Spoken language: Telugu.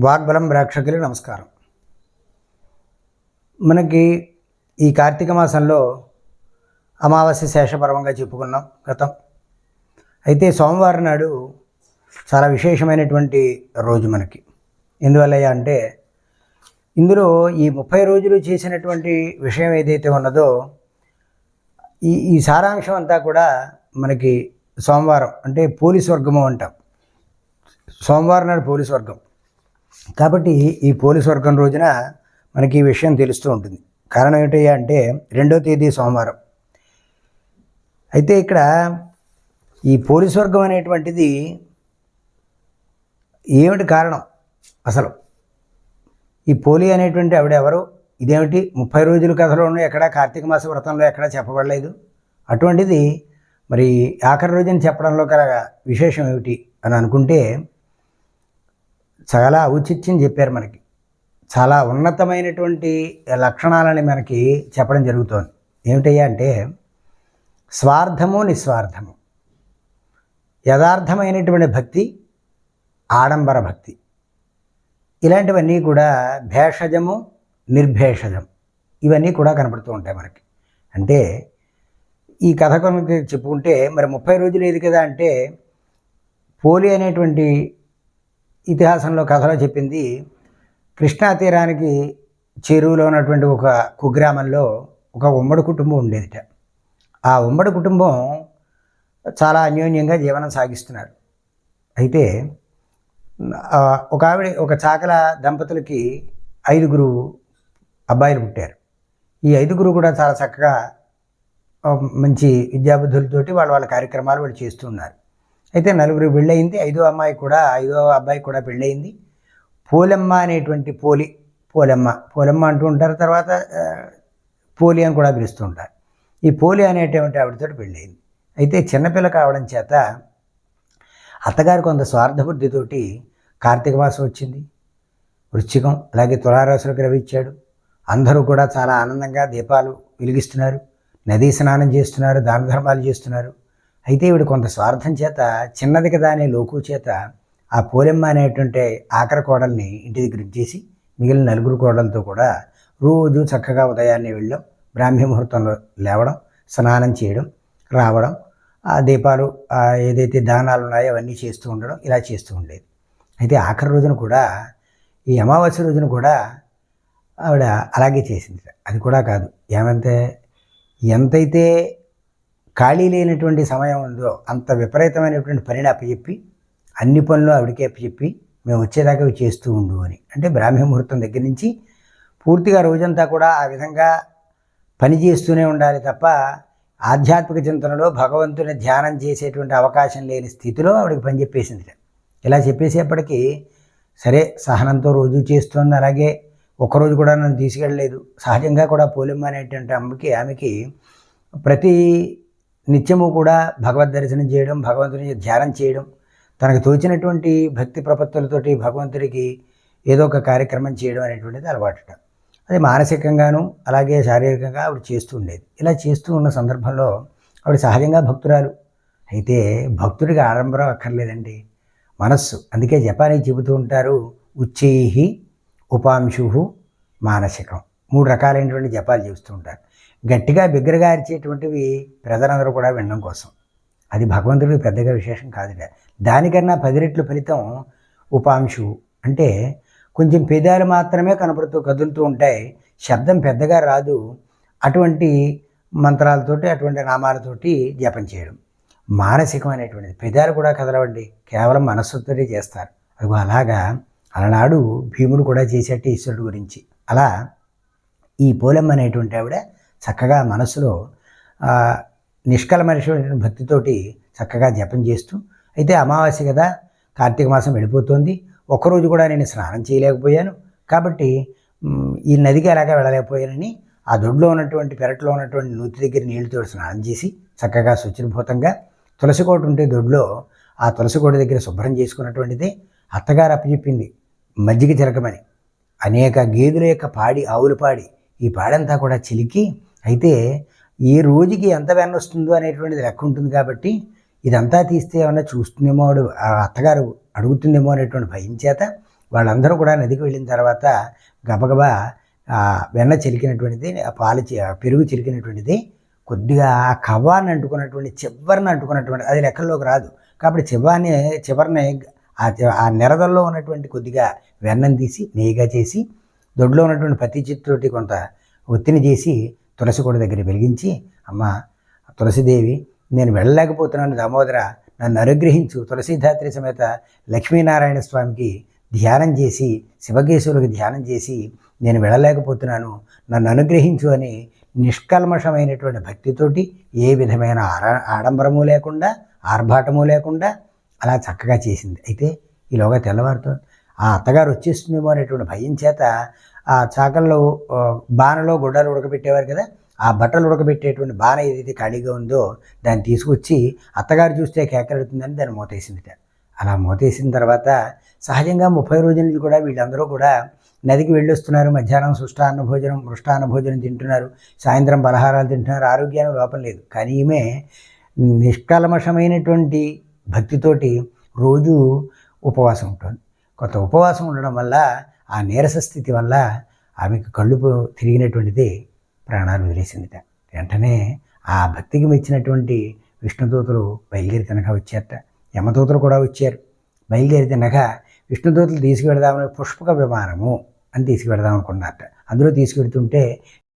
వాగ్బలం ప్రేక్షకులకు నమస్కారం. మనకి ఈ కార్తీక మాసంలో అమావాస్య శేషపర్వంగా చెప్పుకున్నాం గతం అయితే సోమవారం నాడు చాలా విశేషమైనటువంటి రోజు మనకి. ఎందువల్లయ్యా అంటే ఇందులో ఈ ముప్పై రోజులు చేసినటువంటి విషయం ఏదైతే ఉన్నదో ఈ ఈ సారాంశం అంతా కూడా మనకి సోమవారం అంటే పోలీస్ వర్గము అంటాం. సోమవారం నాడు పోలీస్ వర్గం. కాబట్టి ఈ పోలీస్ వర్గం రోజున మనకి ఈ విషయం తెలుస్తూ ఉంటుంది. కారణం ఏంటయ్యా అంటే రెండో తేదీ సోమవారం. అయితే ఇక్కడ ఈ పోలీస్ వర్గం అనేటువంటిది ఏమిటి కారణం అసలు? ఈ పోలీ అనేటువంటి ఆవిడ ఎవరు? ఇదేమిటి? ముప్పై రోజుల కథలోనూ ఎక్కడ కార్తీక మాస వ్రతంలో ఎక్కడ చెప్పబడలేదు. అటువంటిది మరి ఆఖరి రోజున చెప్పడంలో గల విశేషం ఏమిటి అని అనుకుంటే చాలా ఔచిత్యం చెప్పారు మనకి. చాలా ఉన్నతమైనటువంటి లక్షణాలని మనకి చెప్పడం జరుగుతోంది. ఏమిటయ్యా అంటే స్వార్థము నిస్వార్థము. యథార్థమైనటువంటి భక్తి ఆడంబర భక్తి. ఇలాంటివన్నీ కూడా భేషజము నిర్భేషజం. ఇవన్నీ కూడా కనపడుతూ ఉంటాయి మనకి. అంటే ఈ కథ కనుక చెప్పుకుంటే మరి ముప్పై రోజులు ఏది కదా అంటే పోలి అనేటువంటి ఇతిహాసంలో కథలో చెప్పింది కృష్ణా తీరానికి చెరువులో ఉన్నటువంటి ఒక కుగ్రామంలో ఒక ఉమ్మడి కుటుంబం ఉండేదిట. ఆ ఉమ్మడి కుటుంబం చాలా అన్యోన్యంగా జీవనం సాగిస్తున్నారు. అయితే ఒక ఆవిడ ఒక చాకల దంపతులకి ఐదుగురు అబ్బాయిలు పుట్టారు. ఈ ఐదుగురు కూడా చాలా చక్కగా మంచి విద్యాబుద్ధులతోటి వాళ్ళ వాళ్ళ కార్యక్రమాలు వాళ్ళు చేస్తూ ఉన్నారు. అయితే నలుగురు పెళ్ళయింది ఐదో అమ్మాయి కూడా ఐదో అబ్బాయి కూడా పెళ్ళయింది. పోలమ్మ అనేటువంటి పోలి పోలమ్మ పోలమ్మ అంటూ ఉంటారు తర్వాత పోలి అని కూడా పిలుస్తూ ఉంటారు. ఈ పోలి అనేటువంటి ఆవిడతో పెళ్ళయింది. అయితే చిన్నపిల్ల కావడం చేత అత్తగారు కొంత స్వార్థబుద్ధితోటి కార్తీక మాసం వచ్చింది. వృశ్చికం అలాగే తులారాశులకు గ్రవించాడు అందరూ కూడా చాలా ఆనందంగా దీపాలు వెలిగిస్తున్నారు. నదీ స్నానం చేస్తున్నారు దాన ధర్మాలు చేస్తున్నారు. అయితే ఈవిడ కొంత స్వార్థం చేత చిన్నది కదా అనే లోకు చేత ఆ పోలెమ్మ అనేటువంటి ఆఖరి కోడల్ని ఇంటి దగ్గర చేసి మిగిలిన నలుగురు కోడలతో కూడా రోజు చక్కగా ఉదయాన్నే వెళ్ళడం బ్రాహ్మీ ముహూర్తంలో లేవడం స్నానం చేయడం రావడం ఆ దీపాలు ఏదైతే దానాలు ఉన్నాయో అవన్నీ చేస్తూ ఉండడం ఇలా చేస్తూ ఉండేది. అయితే ఆఖరి రోజున కూడా ఈ అమావాస్య రోజున కూడా ఆవిడ అలాగే చేసింది. అది కూడా కాదు. ఏమంటే ఎంతైతే ఖాళీ లేనటువంటి సమయం ఉందో అంత విపరీతమైనటువంటి పనిని అప్పచెప్పి అన్ని పనులు ఆవిడకే అప్పచెప్పి మేము వచ్చేదాకా చేస్తూ ఉండు అని. అంటే బ్రాహ్మీ ముహూర్తం దగ్గర నుంచి పూర్తిగా రోజంతా కూడా ఆ విధంగా పని చేస్తూనే ఉండాలి తప్ప ఆధ్యాత్మిక చింతనలో భగవంతుని ధ్యానం చేసేటువంటి అవకాశం లేని స్థితిలో ఆవిడకి పని చెప్పేసింది ఇలా చెప్పేసేపటికి సరే సహనంతో రోజు చేస్తోంది అలాగే ఒకరోజు కూడా నన్ను తీసుకెళ్ళలేదు. సహజంగా కూడా పోలిమ్మ అనేటువంటి అమ్మకి ఆమెకి ప్రతి నిత్యము కూడా భగవద్ దర్శనం చేయడం భగవంతుని ధ్యానం చేయడం తనకు తోచినటువంటి భక్తి ప్రపత్తులతోటి భగవంతుడికి ఏదో ఒక కార్యక్రమం చేయడం అనేటువంటిది అలవాటుట. అది మానసికంగాను అలాగే శారీరకంగా ఆవిడ చేస్తూ ఉండేది. ఇలా చేస్తూ ఉన్న సందర్భంలో ఆవిడ సహజంగా భక్తురాలు. అయితే భక్తుడికి ఆడంబరం అక్కర్లేదండి. మనస్సు. అందుకే జపానీ చెబుతూ ఉంటారు ఉచ్చేహి ఉపాంశు మానసికం. మూడు రకాలైనటువంటి జపాలు చేస్తూ ఉంటారు. గట్టిగా బిగ్గరగా అరిచేటువంటివి ప్రజలందరూ కూడా వినడం కోసం. అది భగవంతుడికి పెద్దగా విశేషం కాదుట దానికన్నా పది రెట్లు ఫలితం ఉపాంశు అంటే కొంచెం పెదాలు మాత్రమే కనపడుతూ కదులుతూ ఉంటాయి. శబ్దం పెద్దగా రాదు. అటువంటి మంత్రాలతోటి అటువంటి నామాలతోటి జపం చేయడం మానసికమైనటువంటిది. పెదాలు కూడా కదలవండి. కేవలం మనస్సుతోనే చేస్తారు. అదిగో అలాగా అలనాడు భీముడు కూడా చేసేట్టు ఈశ్వరుడు గురించి. అలా ఈ పోలెమ్మ అనేటువంటి ఆవిడ చక్కగా మనసులో ఆ, నిష్కలమైనటువంటి భక్తితోటి చక్కగా జపం చేస్తూ అయితే అమావాస్య కదా కార్తీక మాసం వెళ్ళిపోతుంది. ఒక్కరోజు కూడా నేను స్నానం చేయలేకపోయాను. కాబట్టి ఈ నదికి ఎలాగా వెళ్ళలేకపోయానని ఆ దొడ్లో ఉన్నటువంటి పెరట్లో ఉన్నటువంటి నూతి దగ్గర నీళ్ళతో స్నానం చేసి చక్కగా శుచిర్భూతంగా తులసి కోట ఉంటే దొడ్లో ఆ తులసి కోట దగ్గర శుభ్రం చేసుకున్నటువంటిది అత్తగారు అప్పచెప్పింది. మజ్జిగ చిలకమని. అనేక గేదెల యొక్క పాడి ఆవుల పాడి ఈ పాడంతా కూడా చిలికి అయితే ఏ రోజుకి ఎంత వెన్న వస్తుందో అనేటువంటిది లెక్క ఉంటుంది కాబట్టి ఇదంతా తీస్తే ఏమన్నా చూస్తుందేమో ఆ అత్తగారు అడుగుతుందేమో అనేటువంటి భయం చేత వాళ్ళందరూ కూడా నదికి వెళ్ళిన తర్వాత గబగబా ఆ వెన్న చిలికినటువంటిది పాలు పెరుగు చిలికినటువంటిది కొద్దిగా ఆ కవ్వాన్ని అంటుకున్నటువంటి చివరిని అంటుకున్నటువంటి అది లెక్కల్లోకి రాదు. కాబట్టి చివాన్ని చివరిని ఆ ఆ నెరదల్లో ఉన్నటువంటి కొద్దిగా వెన్నం తీసి నెయ్యిగా చేసి దొడ్లో ఉన్నటువంటి పత్తి చిత్తోటి కొంత ఒత్తిని చేసి తులసి కోట దగ్గర వెలిగించి అమ్మ తులసిదేవి నేను వెళ్ళలేకపోతున్నాను దామోదర. నన్ను అనుగ్రహించు. తులసీధాత్రి సమేత లక్ష్మీనారాయణ స్వామికి ధ్యానం చేసి శివకేశవులకు ధ్యానం చేసి నేను వెళ్ళలేకపోతున్నాను. నన్ను అనుగ్రహించు అని నిష్కల్మషమైనటువంటి భక్తితోటి ఏ విధమైన ఆర ఆడంబరము లేకుండా ఆర్భాటము లేకుండా అలా చక్కగా చేసింది. అయితే ఈలోగా తెల్లవారుతో ఆ అత్తగారు వచ్చేస్తుందేమో అనేటువంటి భయం చేత ఆ చాకల్లో బాణలో గుడ్డలు ఉడకబెట్టేవారు కదా ఆ బట్టలు ఉడకబెట్టేటువంటి బాణ ఏదైతే ఖాళీగా ఉందో దాన్ని తీసుకొచ్చి అత్తగారు చూస్తే కేకలెడుతుందని దాన్ని మూతేసిందిట. అలా మూతేసిన తర్వాత సహజంగా ముప్పై రోజుల నుంచి కూడా వీళ్ళందరూ కూడా నదికి వెళ్ళొస్తున్నారు మధ్యాహ్నం సుష్టాన్న భోజనం మృష్టాన్న భోజనం తింటున్నారు సాయంత్రం పలహారాలు తింటున్నారు ఆరోగ్యానికి లోపం లేదు. కానీ ఈమె నిష్కలమషమైనటువంటి భక్తితోటి రోజు ఉపవాసం ఉంటుంది. కొంత ఉపవాసం ఉండడం వల్ల ఆ నీరస స్థితి వల్ల ఆమెకు కళ్ళు తిరిగినటువంటిది ప్రాణాలు వదిలేసిందిట. వెంటనే ఆ భక్తికి మెచ్చినటువంటి విష్ణుదూతలు బయలుదేరి తినగా వచ్చారట. యమదూతలు కూడా వచ్చారు. బయలుదేరి తినక విష్ణుదూతలు తీసుకువెడదామని పుష్పక విమానము అని తీసుకువెడదాం అనుకున్నారట అందులో తీసుకెడుతుంటే